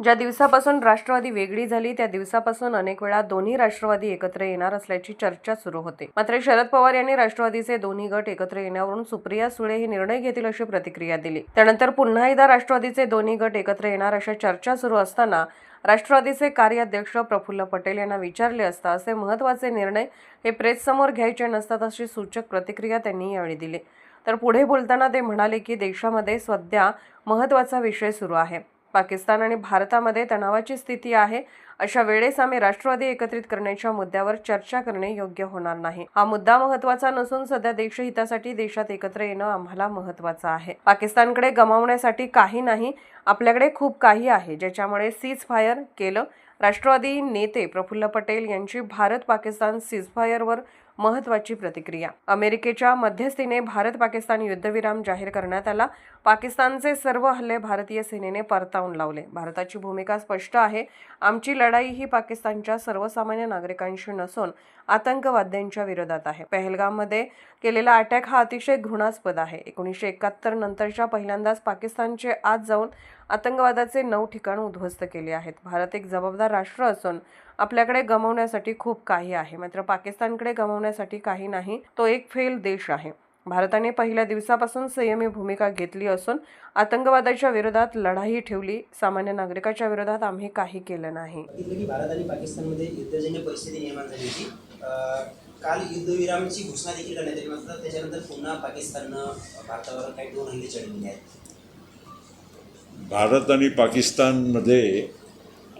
ज्या दिवसापासून राष्ट्रवादी वेगळी झाली त्या दिवसापासून अनेक वेळा दोन्ही राष्ट्रवादी एकत्र येणार असल्याची चर्चा सुरू होते. मात्र शरद पवार यांनी राष्ट्रवादीचे दोन्ही गट एकत्र येण्यावरून सुप्रिया सुळे हे निर्णय घेतील अशी प्रतिक्रिया दिली. त्यानंतर पुन्हा एकदा राष्ट्रवादीचे दोन्ही गट एकत्र येणार अशा चर्चा सुरू असताना राष्ट्रवादीचे कार्याध्यक्ष प्रफुल्ल पटेल यांना विचारले असता असे महत्त्वाचे निर्णय हे प्रेससमोर घ्यायचे नसतात अशी सूचक प्रतिक्रिया त्यांनी यावेळी दिली. तर पुढे बोलताना ते म्हणाले की देशामध्ये सध्या महत्त्वाचा विषय सुरू आहे. पाकिस्तान आणि भारतामध्ये तणावाची स्थिती आहे. अशा वेळेस आम्ही राष्ट्रवादी एकत्रित करण्याच्या मुद्द्यावर चर्चा करणे योग्य होणार नाही. हा मुद्दा महत्त्वाचा नसून सध्या देशहितासाठी देशात एकत्र येणं आम्हाला महत्त्वाचं आहे. पाकिस्तानकडे गमावण्यासाठी काही नाही आपल्याकडे खूप काही आहे ज्याच्यामुळे सीज फायर केलं. राष्ट्रवादी नेते प्रफुल्ल पटेल यांची भारत पाकिस्तान सीजफायरवर महत्वाची प्रतिक्रिया. अमेरिकेच्या मध्यस्थीने भारत पाकिस्तान युद्धविराम जाहीर करण्यात आला. पाकिस्तानचे सर्व हल्ले भारतीय सेनेने परतावून लावले. भारताची भूमिका स्पष्ट आहे. आमची लढाई ही पाकिस्तानच्या सर्वसामान्य नागरिकांशी नसून आतंकवाद्यांच्या विरोधात आहे. पहलगाममध्ये केलेला अटॅक हा अतिशय घृणास्पद आहे. एकोणीसशे एकाहत्तर नंतरच्या पहिल्यांदाच पाकिस्तानचे आत जाऊन आतंकवादाचे नऊ ठिकाण उद्ध्वस्त केले आहेत. भारत एक जबाबदार राष्ट्र असून आपल्याकडे गमवण्यासाठी खूप काही आहे. मात्र पाकिस्तानकडे गमवण्यासाठी काही नाही तो एक फेल देश आहे. भारताने पहिल्या दिवसापासून संयमी भूमिका घेतली असून आतंकवादाच्या विरोधात लढाई ठेवली. सामान्य नागरिकाच्या विरोधात आम्ही काही केलं नाही. भारत आणि पाकिस्तानमध्ये युद्धजन्य परिस्थिती निर्माण झाली होती. अं, काल युद्धविरामाची घोषणा देखील करण्यात आली मात्र त्याच्यानंतर पुन्हा पाकिस्ताननं भारतावर काही दोन हल्ले चढवले आहेत भारत आणि पाकिस्तानमध्ये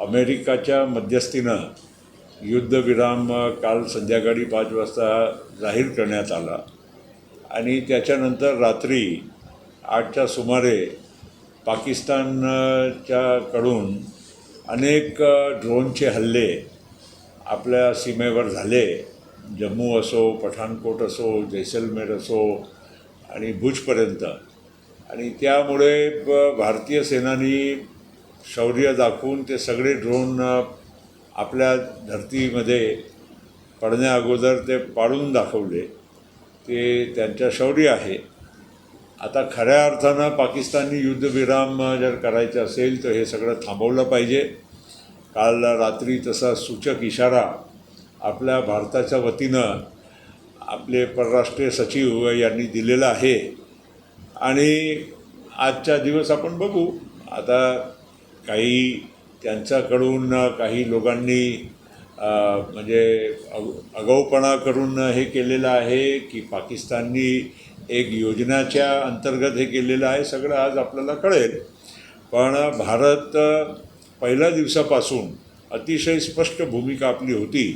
अमेरिकाच्या मध्यस्थीनं युद्धविराम काल संध्याकाळी पाच वाजता जाहीर करण्यात आला. आणि त्याच्यानंतर रात्री आठच्या सुमारे पाकिस्तानच्याकडून अनेक ड्रोनचे हल्ले आपल्या सीमेवर झाले. जम्मू असो पठाणकोट असो जैसलमेर असो आणि भुजपर्यंत. आणि त्यामुळे भारतीय सेनानी शौर्य दाखवून ते सगळे ड्रोन आपल्या धर्तीमध्ये पडण्याअगोदर ते पाडून दाखवले. ते त्यांच्या शौर्य आहे. आता खऱ्या अर्थानं पाकिस्तानी युद्धविराम जर करायचं असेल तर हे सगळं थांबवलं पाहिजे. काल रात्री तसा सूचक इशारा आपल्या भारताच्या वतीनं आपले परराष्ट्रीय सचिव यांनी दिलेला आहे. आणि आजच्या दिवस आपण बघू. आता काही त्यांच्याकडून काही लोकांनी म्हणजे अग आगाऊपणा करून हे केलेलं आहे की पाकिस्ताननी एक योजनाच्या अंतर्गत हे केलेलं आहे सगळं आज आपल्याला कळेल. पण भारत पहिल्या दिवसापासून अतिशय स्पष्ट भूमिका आपली होती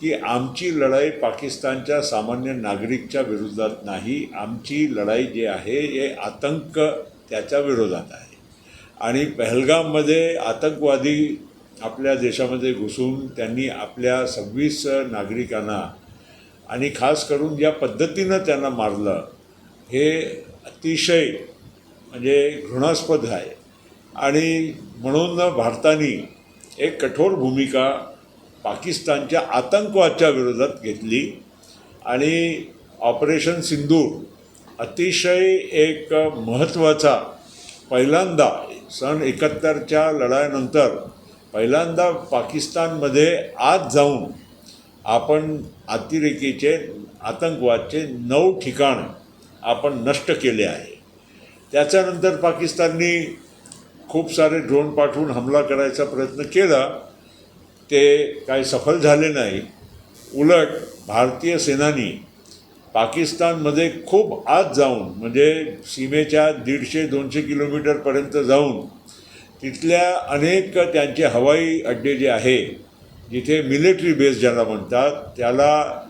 की आमची लढाई पाकिस्तानच्या सामान्य नागरिकच्या विरोधात नाही आमची लढाई जी आहे हे आतंक त्याच्या विरोधात आहे. आणि पहलगाममध्ये आतंकवादी आपल्या देशामध्ये घुसून त्यांनी आपल्या सव्वीस नागरिकांना आणि खास करून ज्या पद्धतीनं त्यांना मारलं हे अतिशय म्हणजे घृणास्पद आहे. आणि म्हणून भारताने एक कठोर भूमिका पाकिस्तानच्या आतंकवादच्या विरोधात घेतली आणि ऑपरेशन सिंदूर अतिशय एक महत्त्वाचा पहिल्यांदा सन एकाहत्तरच्या लढाईनंतर पहिल्यांदा पाकिस्तानमध्ये आत जाऊन आपण अतिरेकीचे आतंकवादचे नऊ ठिकाण आपण नष्ट केले आहे. त्याच्यानंतर पाकिस्ताननी खूप सारे ड्रोन पाठवून हमला करायचा प्रयत्न केला. ते काही सफल झाले नाही. उलट भारतीय सेनानी पाकिस्तानमध्ये खूप आत जाऊन म्हणजे सीमेच्या दीडशे दोनशे किलोमीटरपर्यंत जाऊन तिथल्या अनेक त्यांचे हवाई अड्डे जे आहे जिथे मिलिटरी बेस ज्याला म्हणतात त्याला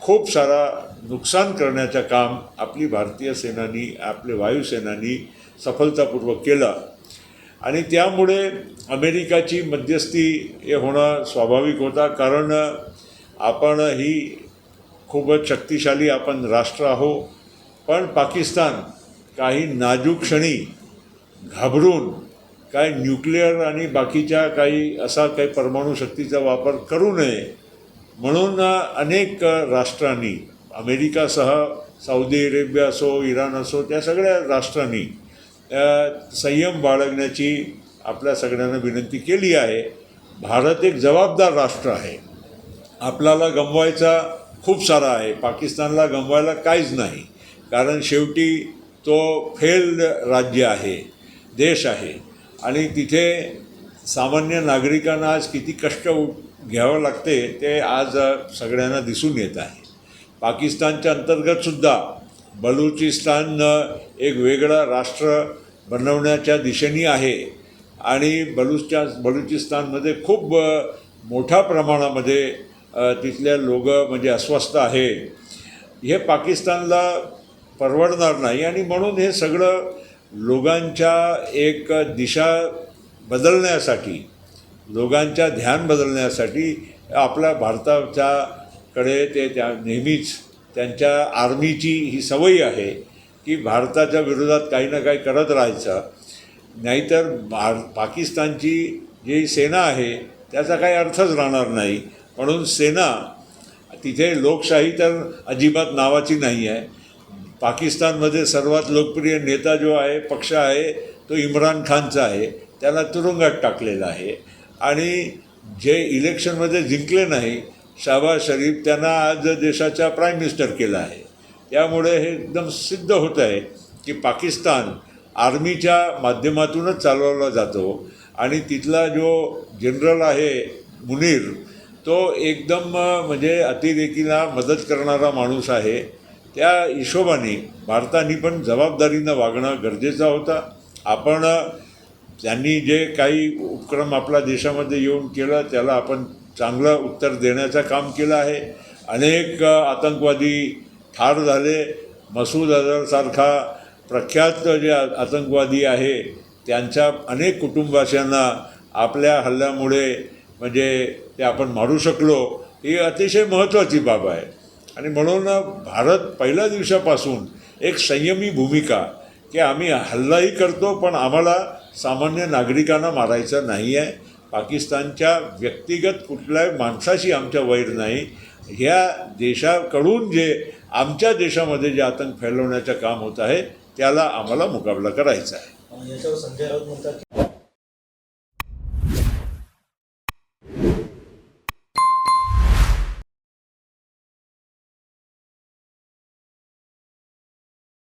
खूप सारा नुकसान करण्याचं काम आपली भारतीय सेनानी आपले वायुसेनानी सफलतापूर्वक केलं. आणि त्यामुळे अमेरिकाची मध्यस्थी हे होणं स्वाभाविक होता कारण आपण ही खूपच शक्तिशाली आपण राष्ट्र आहो पण पाकिस्तान काही नाजूक क्षणी घाबरून काय न्यूक्लिअर आणि बाकीच्या काही असा काही परमाणू शक्तीचा वापर करू नये म्हणून अनेक राष्ट्रांनी अमेरिकासह सौदी अरेबिया असो इराण असो त्या सगळ्या राष्ट्रांनी संयम बाळगण्याची आपल्या सगळ्यांना विनंती केली आहे. भारत एक जबाबदार राष्ट्र आहे. आपल्याला गमवायचा खूप सारा आहे. पाकिस्तानला गमवायला काहीच नाही. कारण शेवटी तो फेल्ड राज्य आहे देश आहे. आणि तिथे सामान्य नागरिकांना आज किती कष्ट घ्यावं लागते ते आज सगळ्यांना दिसून येत आहे. पाकिस्तानच्या अंतर्गतसुद्धा बलुचिस्तान एक वेगळं राष्ट्र बनवण्याच्या दिशेने आहे. आणि बलुच्या बलुचिस्तानमध्ये खूप मोठ्या प्रमाणामध्ये तिथल्या लोक म्हणजे अस्वस्थ आहे. हे पाकिस्तानला परवडणार नाही आणि म्हणून हे सगळं लोकांच्या एक दिशा बदलण्यासाठी लोकांच्या ध्यान बदलण्यासाठी आपल्या भारताच्याकडे ते त्या नेहमीच त्यांच्या आर्मीची ही सवयी आहे की भारताच्या विरोधात काही ना काही करत राहायचं. नाहीतर भार पाकिस्तानची जी सेना आहे त्याचा काही अर्थच राहणार नाही. म्हणून सेना तिथे लोकशाही तर अजिबात नावाची नाही आहे. पाकिस्तानमध्ये सर्वात लोकप्रिय नेता जो आहे पक्ष आहे तो इम्रान खानचा आहे. त्याला तुरुंगात टाकलेला आहे. आणि जे इलेक्शनमध्ये जिंकले नाही शाबाज शरीफ त्यांना आज देशाचा प्राईम मिनिस्टर केला आहे. त्यामुळे हे एकदम सिद्ध होत आहे की पाकिस्तान आर्मीच्या माध्यमातूनच चालवला जातो. आणि तिथला जो जनरल आहे मुनीर तो एकदम म्हणजे अतिरेकीला मदत करणारा माणूस आहे. त्या हिशोबाने भारताने पण जबाबदारीनं वागणं गरजेचं होता. आपण त्यांनी जे काही उपक्रम आपल्या देशामध्ये येऊन केलं त्याला आपण चांगलं उत्तर देण्याचं काम केलं आहे. अनेक आतंकवादी ठार झाले. मसूद अझरसारखा प्रख्यात जे आतंकवादी आहे त्यांच्या अनेक कुटुंबाशांना आपल्या हल्ल्यामुळे म्हणजे ते आपण मारू शकलो ही अतिशय महत्त्वाची बाब आहे. आणि म्हणून भारत पहिल्या दिवसापासून एक संयमी भूमिका की आम्ही हल्लाही करतो पण आम्हाला सामान्य नागरिकांना मारायचं नाही आहे. पाकिस्तानच्या व्यक्तिगत कुठल्याही माणसाशी आमच्या वैर नाही. ह्या देशाकडून जे आमच्या देशामध्ये जे आतंक फैलवण्याचं काम होत आहे त्याला आम्हाला मुकाबला करायचा आहे.